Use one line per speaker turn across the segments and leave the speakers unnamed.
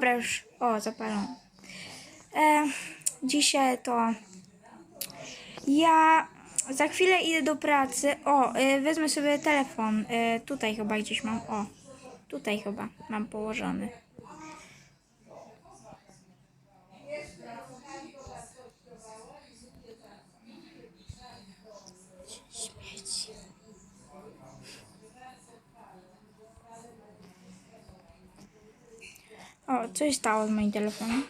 Dobra, już. O, zapalą. E, dzisiaj to. Ja za chwilę idę do pracy. O, e, wezmę sobie telefon. E, tutaj chyba gdzieś mam. O, tutaj chyba mam położony. O, coś stało z moim telefonem.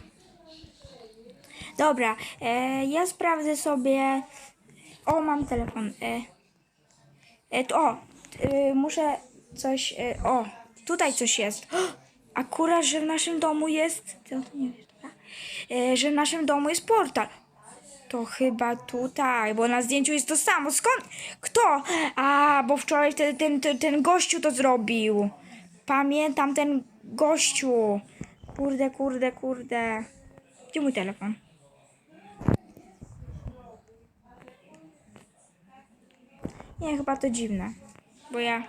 Dobra, e, ja sprawdzę sobie. O, mam telefon. E, e, to, o, e, muszę coś. E, o, tutaj coś jest. Akurat, że w naszym domu jest. To, to nie wiesz, dobra. E, że w naszym domu jest portal. To chyba tutaj, bo na zdjęciu jest to samo. Skąd? Kto? A, bo wczoraj ten, ten, ten gościu to zrobił. Pamiętam ten gościu. Kurde, kurde, kurde. Gdzie mój telefon? Nie, chyba to dziwne. Bo ja.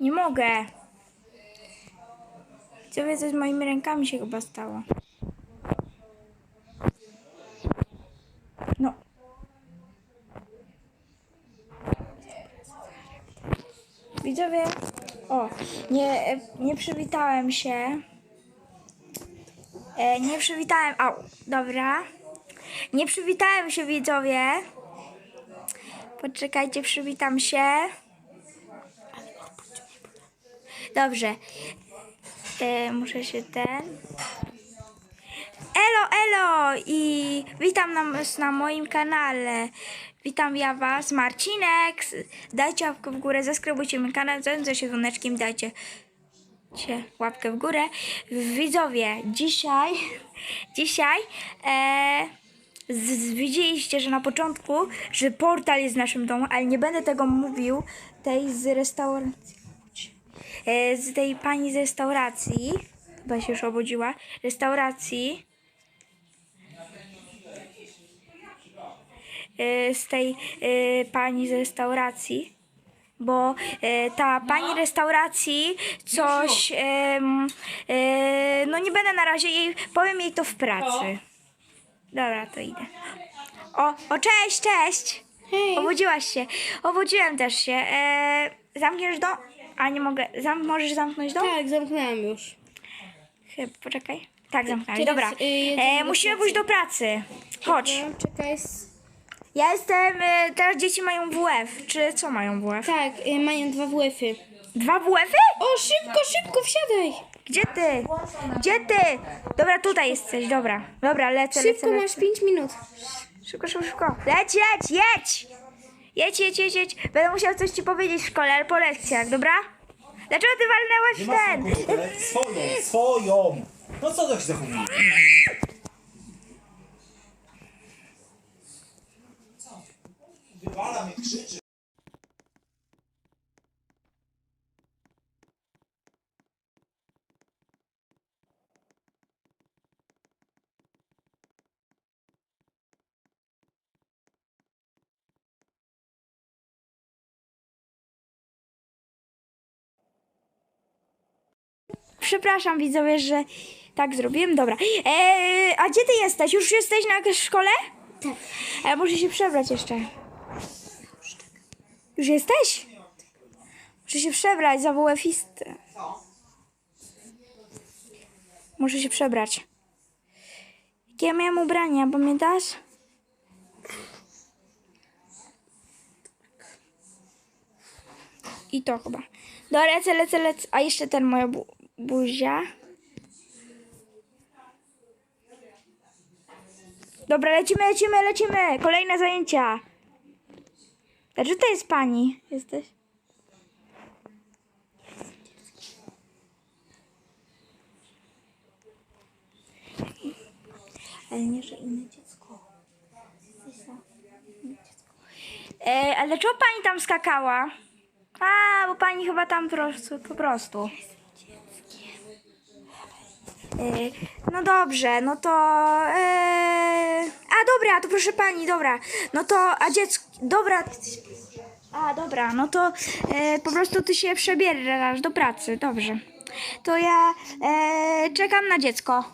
Nie mogę. Co wie, co z moimi rękami się chyba stało. No. Widzowie, o, nie, nie przywitałem się. E, nie przywitałem, au, dobra. Nie przywitałem się, widzowie. Poczekajcie, przywitam się. Dobrze. Muszę się ten. Elo, elo! I witam na, na moim kanale. Witam ja was, Marcinek. Dajcie łapkę w górę, zaskrybujcie mój kanał, zającie się dzwoneczkiem, dajcie łapkę w górę. Widzowie, dzisiaj, dzisiaj e, z, widzieliście, że na początku, że portal jest w naszym domu, ale nie będę tego mówił tej z restauracji. E, z tej pani z restauracji, chyba się już obudziła, restauracji, e, z tej e, pani z restauracji, bo ta pani restauracji coś, no nie będę na razie jej, powiem jej to w pracy. Dobra, to idę. O, o cześć, cześć!
Hej.
Obudziłaś się. Obudziłem też się. E, zamkniesz dom? A nie mogę. Zam, możesz zamknąć dom?
Tak, zamknęłam już.
Chyba, poczekaj. Tak, zamknąłeś.
Teraz,
Dobra.
y, jedziemy
E,
do
musimy
pracy.
pójść do pracy. Chodź.
No, czekaj. s-
Ja jestem. E, teraz dzieci mają WF. Czy co mają WF?
Tak, y, mają dwa WF-y.
Dwa WF-y?
O, szybko, szybko, wsiadaj.
Gdzie ty? Gdzie ty? Dobra, tutaj jesteś. Dobra. Dobra, lecę, lecę.
Szybko,
lecę.
masz 5 minut.
Szybko, szybko, szybko. Leć, jedź, jedź! Jedź, jedź, jedź, jedź. Będę musiał coś ci powiedzieć w szkole, ale po lekcjach, dobra? Dlaczego ty walnęłaś w ten?
Swoją, swoją! No co tak się zachowuje?
Przepraszam widzowie, że tak zrobiłem. Dobra. Eee, a gdzie ty jesteś? Już jesteś na szkole?
Tak.
Ale muszę się przebrać jeszcze. Już jesteś? Muszę się przebrać za WF-istę. Muszę się przebrać. Jakie ja miałem ubrania, pamiętasz? I to chyba. Dobra, lecę, lecę, lecę. A jeszcze ten moja bu buzia. Dobra, lecimy, lecimy, lecimy. Kolejne zajęcia. A czy to jest pani? Jesteś? Ale nie, że inne dziecko. E, ale czemu pani tam skakała? A, bo pani chyba tam po prostu. Po prostu. Yy, no dobrze, no to. Yy, a dobra, to proszę pani, dobra. No to, a dziecko. Dobra. A dobra, no to yy, po prostu ty się przebierasz do pracy, dobrze. To ja czekam na dziecko.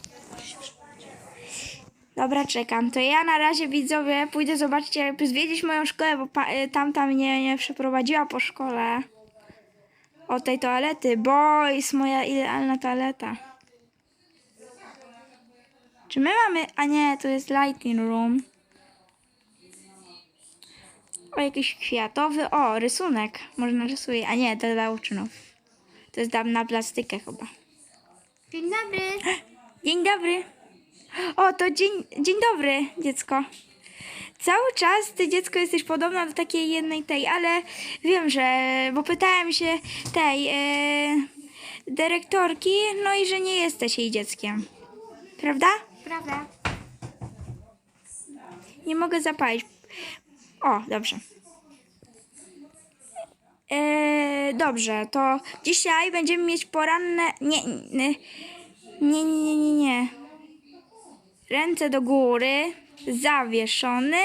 Dobra, czekam. To ja na razie widzowie pójdę zobaczyć, zwiedzić moją szkołę, bo tamta mnie nie przeprowadziła po szkole. O tej toalety, bo jest moja idealna toaleta. Czy my mamy. A nie, to jest lighting room. O, jakiś kwiatowy. O, rysunek. Można rysuje. A nie, to dla uczniów. To jest dam na plastykę chyba.
Dzień dobry.
Dzień dobry. O, to dzień, dzień dobry, dziecko. Cały czas ty dziecko jesteś podobna do takiej jednej tej, ale wiem, że, bo pytałem się tej e, dyrektorki, no i że nie jesteś jej dzieckiem. Prawda?
Prawda.
Nie mogę zapalić. O, dobrze. E, dobrze, to dzisiaj będziemy mieć poranne. Nie, nie, nie, nie, nie, nie. Ręce do góry, zawieszony.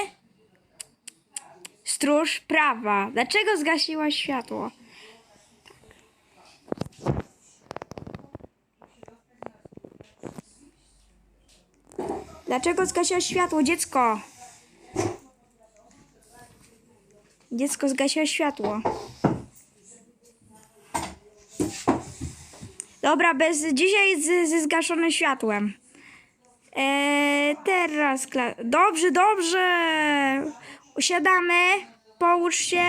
Stróż prawa. Dlaczego zgasiła światło? Dlaczego zgasiła światło, dziecko? Dziecko zgasiło światło. Dobra, bez dzisiaj z, zgaszonym światłem. Eee, teraz kla- Dobrze, dobrze. Usiadamy. Połóż się.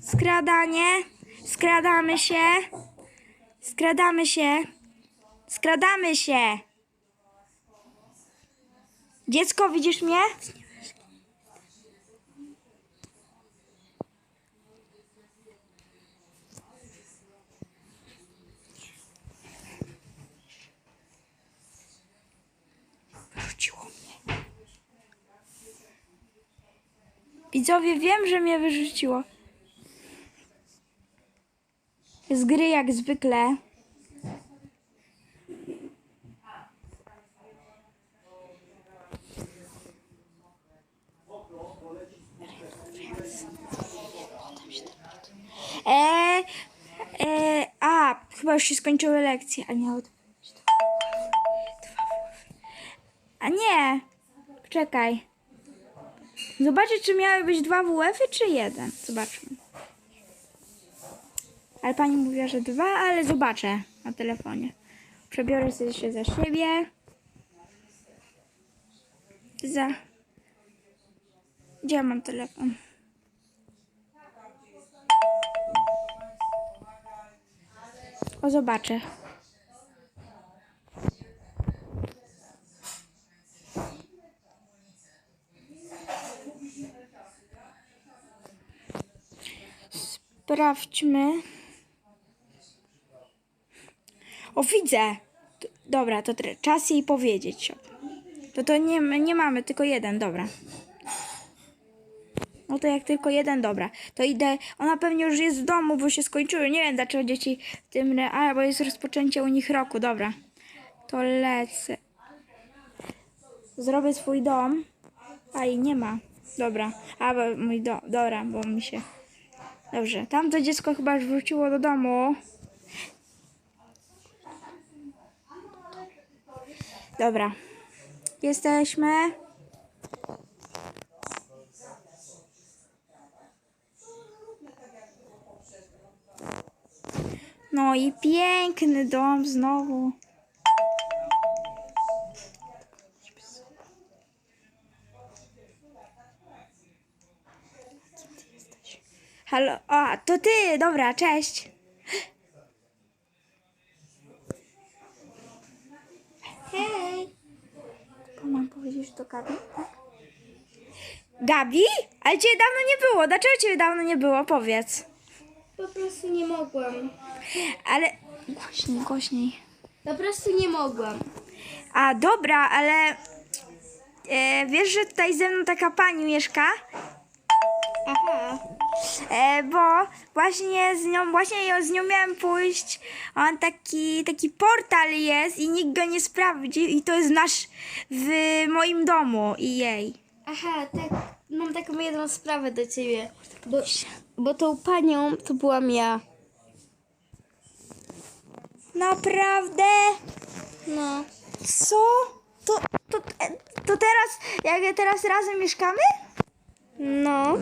Skradanie. Skradamy się. Skradamy się. Skradamy się. Dziecko, widzisz mnie? Wyrzuciło mnie. Widzowie, wiem, że mnie wyrzuciło. Z gry jak zwykle. Eee, eee, a, chyba już się skończyły lekcje, a. Dwa WF. A nie, czekaj. Zobaczę, czy miały być dwa WF-y, czy jeden. Zobaczmy. Ale pani mówiła, że dwa, ale zobaczę na telefonie. Przebiorę sobie się za siebie. Za. Gdzie ja mam telefon? O, zobaczę. Sprawdźmy. O, widzę. Dobra, to czas jej powiedzieć. To to nie, nie mamy, tylko jeden, dobra. No to jak tylko jeden, dobra. To idę. Ona pewnie już jest w domu, bo się skończyły. Nie wiem dlaczego dzieci w tym. A, bo jest rozpoczęcie u nich roku, dobra. To lecę. Zrobię swój dom. A i nie ma. Dobra. A, bo mój dom. Dobra, bo mi się. Dobrze. Tamto dziecko chyba już wróciło do domu. Dobra. Jesteśmy. No i piękny dom znowu. Halo, a to ty, dobra, cześć.
Hej.
To mam powiedzieć do Gabi? Tak? Gabi? Ale cię dawno nie było. Dlaczego cię dawno nie było? Powiedz.
Po prostu nie mogłam.
Ale głośniej, głośniej.
Po prostu nie mogłam.
A dobra, ale e, wiesz, że tutaj ze mną taka pani mieszka?
Aha.
e, bo właśnie z nią, właśnie ją, z nią miałem pójść. On taki, taki portal jest i nikt go nie sprawdzi i to jest nasz w moim domu i jej.
Aha, tak. Mam taką jedną sprawę do ciebie. Bo, bo tą panią to byłam ja.
Naprawdę?
No.
Co? To, to, to teraz, jak teraz razem mieszkamy?
No.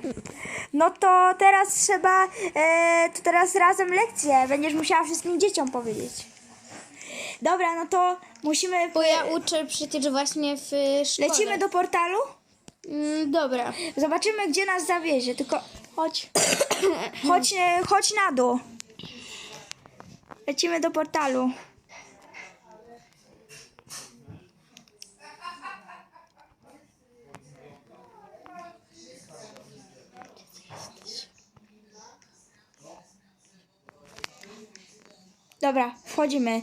No to teraz trzeba, e, to teraz razem lekcje. Będziesz musiała wszystkim dzieciom powiedzieć. Dobra, no to musimy,
Bo ja uczę przecież właśnie w szkole.
lecimy do portalu.
Mm, dobra.
Zobaczymy, gdzie nas zawiezie. Tylko chodź, chodź, chodź na dół. Lecimy do portalu. Dobra, wchodzimy.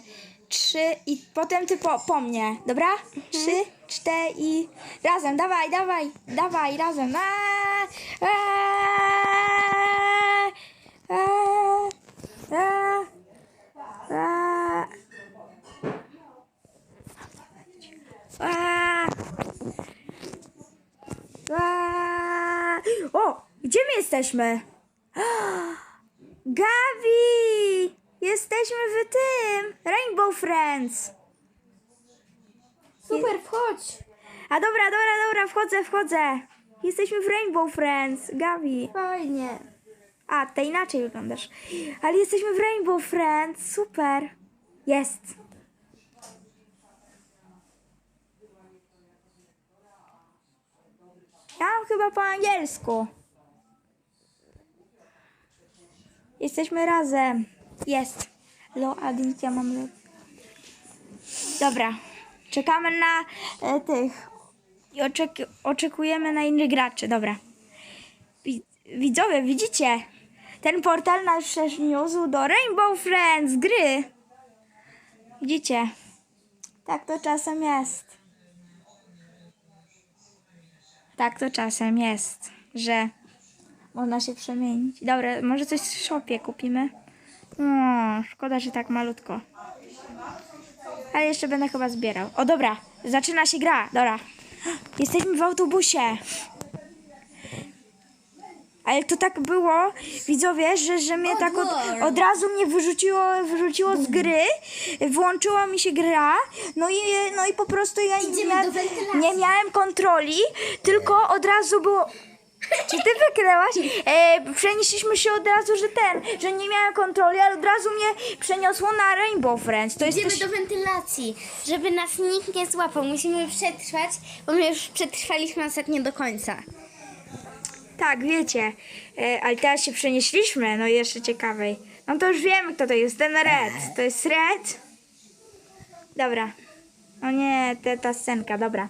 Trzy i potem ty po, po mnie, dobra? Trzy, cztery i razem, dawaj, dawaj, dawaj, razem. Aaa, aaa, aaa, aaa, aaa. Aaa. Aaa. O, gdzie my jesteśmy? Gabi! Jesteśmy w tym! Rainbow Friends!
Super, wchodź.
A dobra, dobra, dobra, wchodzę, wchodzę. Jesteśmy w Rainbow Friends, Gabi.
Fajnie.
A, ty inaczej wyglądasz. Ale jesteśmy w Rainbow Friends, super. Jest. Ja mam chyba po angielsku. Jesteśmy razem. Jest. Loading, ja mam lo... Dobra. Czekamy na e, tych. I oczek- oczekujemy na innych graczy. Dobra. Wi- Widzowie, widzicie? Ten portal nas przeniósł do Rainbow Friends gry. Widzicie? Tak to czasem jest. Tak to czasem jest, że można się przemienić. Dobra, może coś w shopie kupimy? O, szkoda, że tak malutko. Ale jeszcze będę chyba zbierał. O, dobra, zaczyna się gra. Dobra. Jesteśmy w autobusie. Ale to tak było, widzowie, że, że mnie tak od, od razu mnie wyrzuciło, wyrzuciło z gry, włączyła mi się gra, no i, no i po prostu ja nie, nie miałem kontroli, tylko od razu było... Czy ty wykryłaś? E, przenieśliśmy się od razu, że ten, że nie miałem kontroli, ale od razu mnie przeniosło na Rainbow Friends. To jest
Idziemy do wentylacji, żeby nas nikt nie złapał. Musimy przetrwać, bo my już przetrwaliśmy ostatnio do końca.
Tak, wiecie, e, ale teraz się przenieśliśmy, no i jeszcze ciekawej. No to już wiemy, kto to jest, ten Red. To jest Red. Dobra. O nie, te, ta scenka, dobra.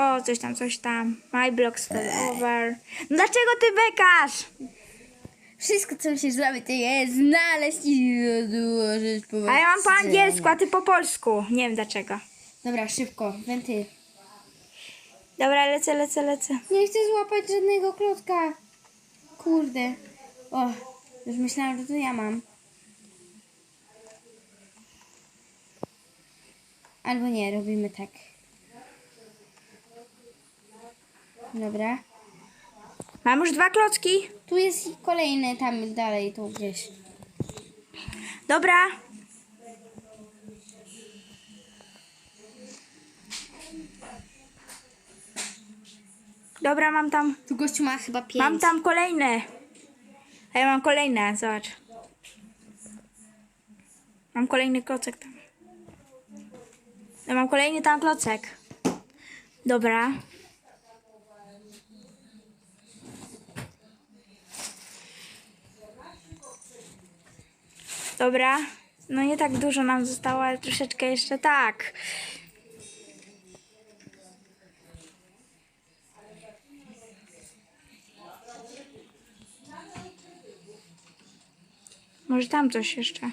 O, coś tam, coś tam. My block fell over. No dlaczego ty bekasz?
Wszystko, co musisz zrobić, to jest znaleźć i odłożyć po
A ja mam po angielsku, a ty po polsku. Nie wiem dlaczego.
Dobra, szybko, wenty.
Dobra, lecę, lecę, lecę.
Nie chcę złapać żadnego klocka. Kurde. O, już myślałam, że to ja mam. Albo nie, robimy tak. Dobra.
Mam już dwa klocki.
Tu jest kolejny tam dalej, tu gdzieś.
Dobra. Dobra, mam tam,
Tu gościu ma chyba pięć.
mam tam kolejne. A ja mam kolejne, zobacz. Mam kolejny klocek tam. Ja mam kolejny tam klocek. Dobra. Dobra. No nie tak dużo nam zostało, ale troszeczkę jeszcze tak. Może tam coś jeszcze.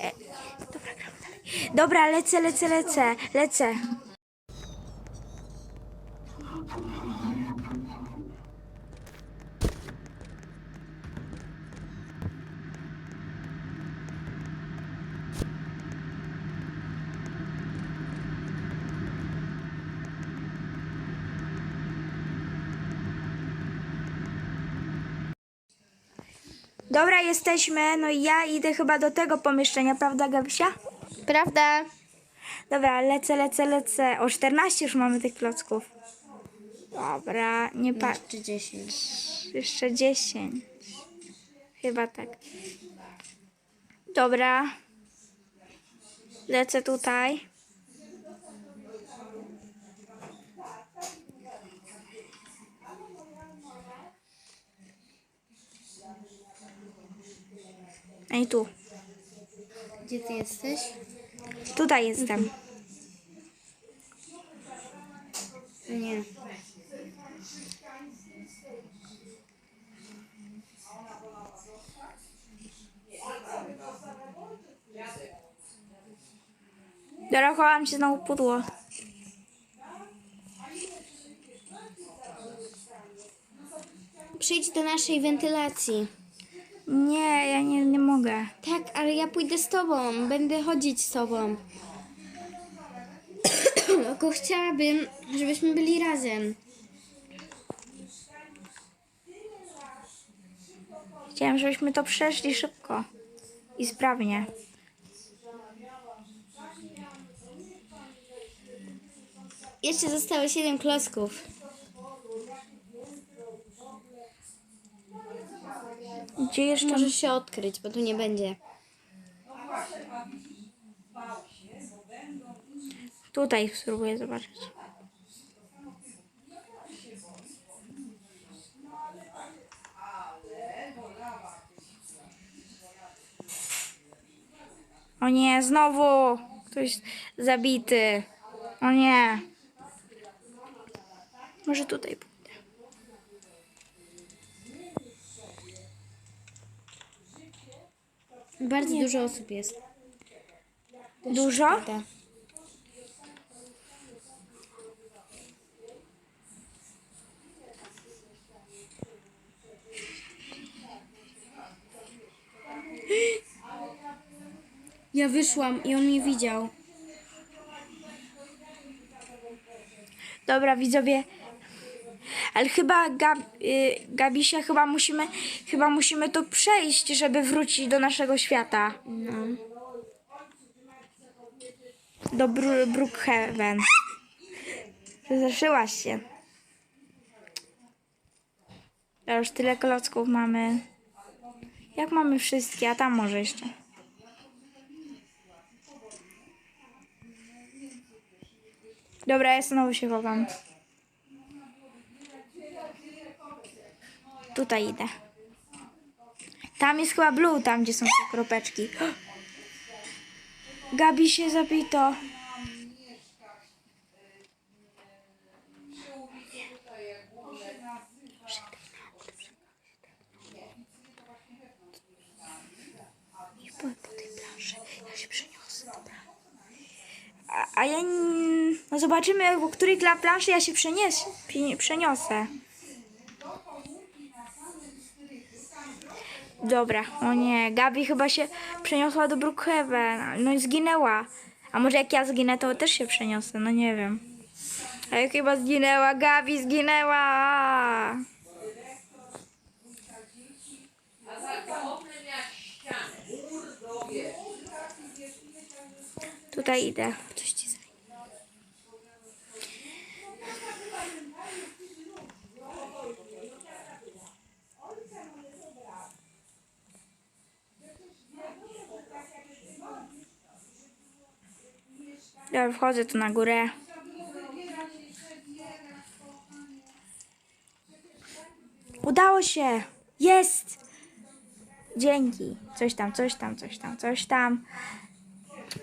E, dobra, lecę, lecę, lecę, lecę. Dobra, jesteśmy. No i ja idę chyba do tego pomieszczenia, prawda, Gabsia?
Prawda?
Dobra, lecę, lecę, lecę. O 14 już mamy tych klocków. Dobra, nie patrz.
Czy 10.
Jeszcze 10. Chyba tak. Dobra. Lecę tutaj. I tu.
Gdzie ty jesteś?
Tutaj jestem.
Nie.
Dobra, się znowu pudło.
Przyjdź do naszej wentylacji.
Nie, ja nie, nie mogę.
Tak, ale ja pójdę z tobą. Będę chodzić z tobą. Tylko chciałabym, żebyśmy byli razem.
Chciałem, żebyśmy to przeszli szybko i sprawnie.
Jeszcze zostało 7 klocków.
Gdzie jeszcze?
Możesz się odkryć, bo tu nie będzie.
Tutaj spróbuję zobaczyć. O nie, znowu ktoś zabity. O nie. Może tutaj
Bardzo dużo osób jest.
Dużo?
Tak. Ja wyszłam i on mnie widział.
Dobra, widzowie. Ale chyba Gab, y, Gabisia, chyba musimy, chyba musimy to przejść, żeby wrócić do naszego świata.
No.
Do Bru- Brookhaven. Zeszyłaś się. Ja już tyle klocków mamy. Jak mamy wszystkie, a tam może jeszcze. Dobra, ja znowu się chowam. Tutaj idę. Tam jest chyba blue, tam gdzie są te kropeczki. Gabi się zabito. A, a ja... No zobaczymy, po której kla- planszy ja się przenies, przeniosę. Dobra, o nie, Gabi chyba się przeniosła do Brookhaven, no i zginęła. A może jak ja zginę, to też się przeniosę, no nie wiem. A jak chyba zginęła, Gabi zginęła! Tutaj idę. Coś ci zajmie. Ja wchodzę tu na górę. Udało się! Jest! Dzięki. Coś tam, coś tam, coś tam, coś tam.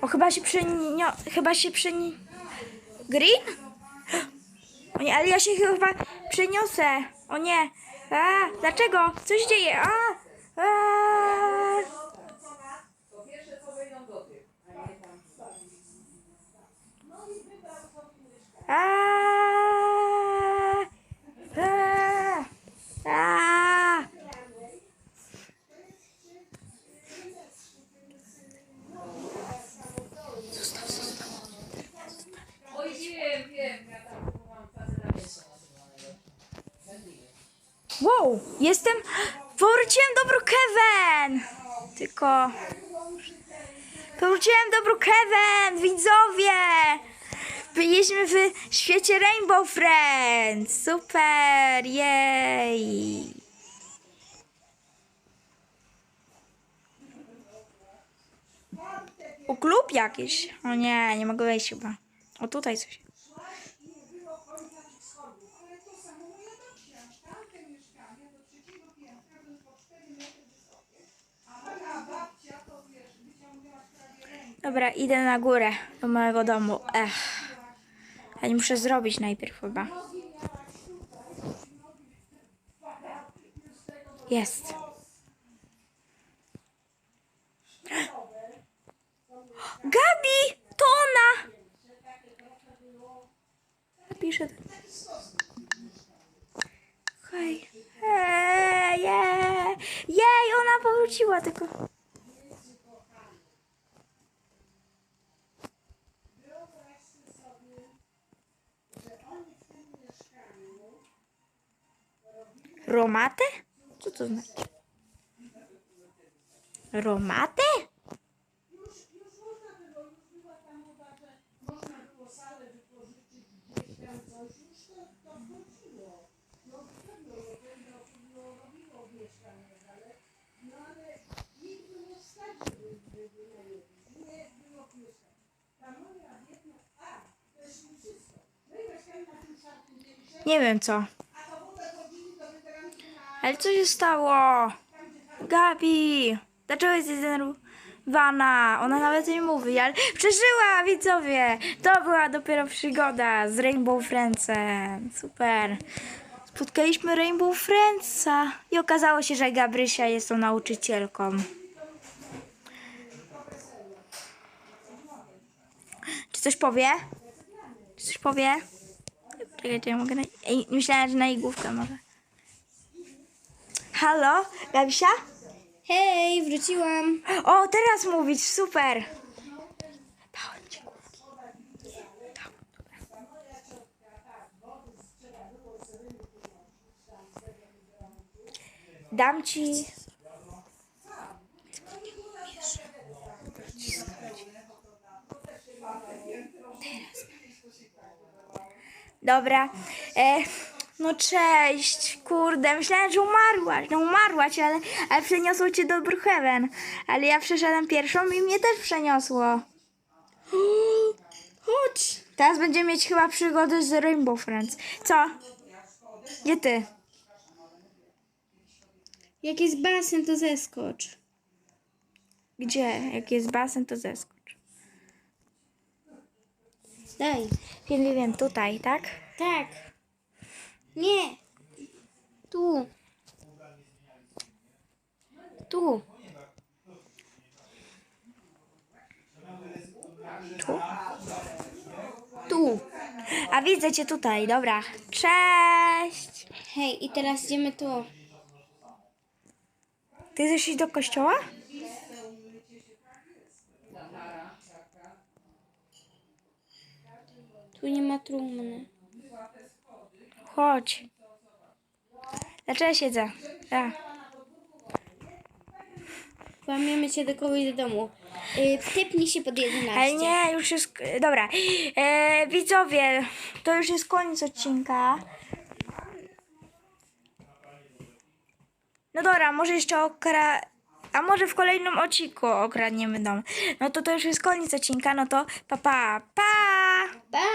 O, chyba się przenio... Chyba się przeni... Green? O nie, ale ja się chyba przeniosę. O nie. A, dlaczego? Co się dzieje? A, a. Wow, jestem... Powróciłem do Brookhaven! Tylko... Powróciłem do Brookhaven, widzowie! Byliśmy w świecie Rainbow Friends! Super! Jej! O, klub jakiś. O nie, nie mogę wejść chyba. O, tutaj coś. Dobra, idę na górę do mojego domu. Ech. Nie muszę zrobić najpierw chyba. Jest. Gabi! To ona! Napiszę. Hej. Ej, jej. Jej, ona powróciła tylko. Romatę? Co to znaczy? Romatę? Nie wiem co. Ale co się stało? Gabi! Dlaczego jesteś zdenerwowana? Ona nawet nie mówi, ale przeżyła, widzowie! To była dopiero przygoda z Rainbow Friendsem. Super. Spotkaliśmy Rainbow Friendsa i okazało się, że Gabrysia jest tą nauczycielką. Czy coś powie? Czy coś powie? Czekajcie, ja mogę na... Ej, myślałem, że na igłówkę może. Halo, Gabisia?
Hej, wróciłam.
O, teraz mówić, super. Dałem ci główki. Dałem, dobra. Dam ci. Dobra. E, no cześć, kurde, myślałem, że umarłaś. No umarłaś, ale, ale przeniosło cię do Brookhaven. Ale ja przeszedłem pierwszą i mnie też przeniosło. Chodź. Teraz będziemy mieć chyba przygody z Rainbow Friends. Co? Gdzie ty?
Jak jest basen, to zeskocz.
Gdzie? Jak jest basen, to zeskocz.
Daj.
Wiem, wiem, wiem, tutaj, tak?
Tak. Nie. Tu.
Tu. Tu?
Tu.
A widzę cię tutaj, dobra. Cześć!
Hej, i teraz idziemy tu.
Ty chcesz iść do kościoła?
Tu nie ma trumny.
Chodź. Dlaczego siedzę? A.
Łamiemy cię do kogoś do domu. Yy, wtepnij się pod 11.
Ale nie, już jest. Dobra. E, widzowie, to już jest koniec odcinka. No dobra, może jeszcze okra. A może w kolejnym odcinku okradniemy dom. No to to już jest koniec odcinka, no to pa pa pa!